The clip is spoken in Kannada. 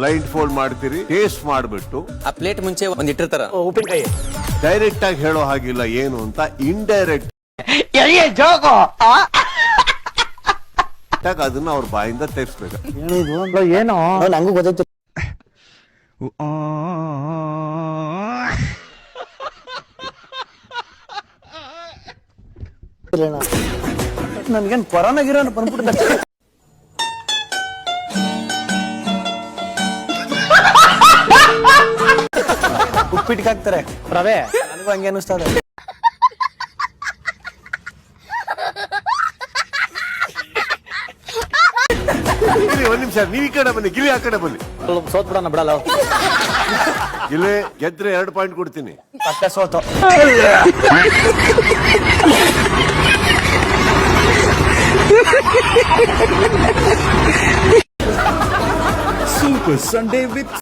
ಬ್ಲೈಂಡ್ ಫೋಲ್ಡ್ ಮಾಡ್ತೀರಿ ಟೇಸ್ಟ್ ಮಾಡ್ಬಿಟ್ಟು. ಆ ಪ್ಲೇಟ್ ಮುಂಚೆ ಒಂದ್ ಇಟ್ಟಿರ್ತಾರ. ಉಪ್ಪಿನಕಾಯಿ. ಡೈರೆಕ್ಟ್ ಆಗಿ ಹೇಳೋ ಹಾಗಿಲ್ಲ ಏನು ಅಂತ ಇಂಡೈರೆಕ್ಟ್ ಆಗಿ ಅದನ್ನ ಅವ್ರ ಬಾಯಿಂದ ತೆಗಿಸ್ಬೇಕು ಏನೋ? ನಂಗೂ ಗೊತ್ತಿತ್ತು ನನ್ಗೇನ್ ಕೊರೋನಾ ಗಿರೋನ ಬಂದ್ಬಿಟ್ಟು ಉಪ್ಪಿಟ್ಟಿಗೆ ಹಾಕ್ತಾರೆ. ರವೆ. ನನಗೂ ಹಂಗೆ ಅನಿಸ್ತದೆ ಇರಿ, ಒಂದ್ ನಿಮಿಷ. ನೀವ್ ಈ ಕಡೆ ಬನ್ನಿ ಗಿಲಿ ಆ ಕಡೆ ಬನ್ನಿ. ಸ್ವಲ್ಪ ಸೋತ್ ಬಿಡೋಣ ಬಿಡಲ್ಲ ಇಲ್ಲಿ ಗೆದ್ರೆ ಎರಡು ಪಾಯಿಂಟ್ ಕೊಡ್ತೀನಿ. ಮತ್ತೆ ಸೋತ. Super Sunday with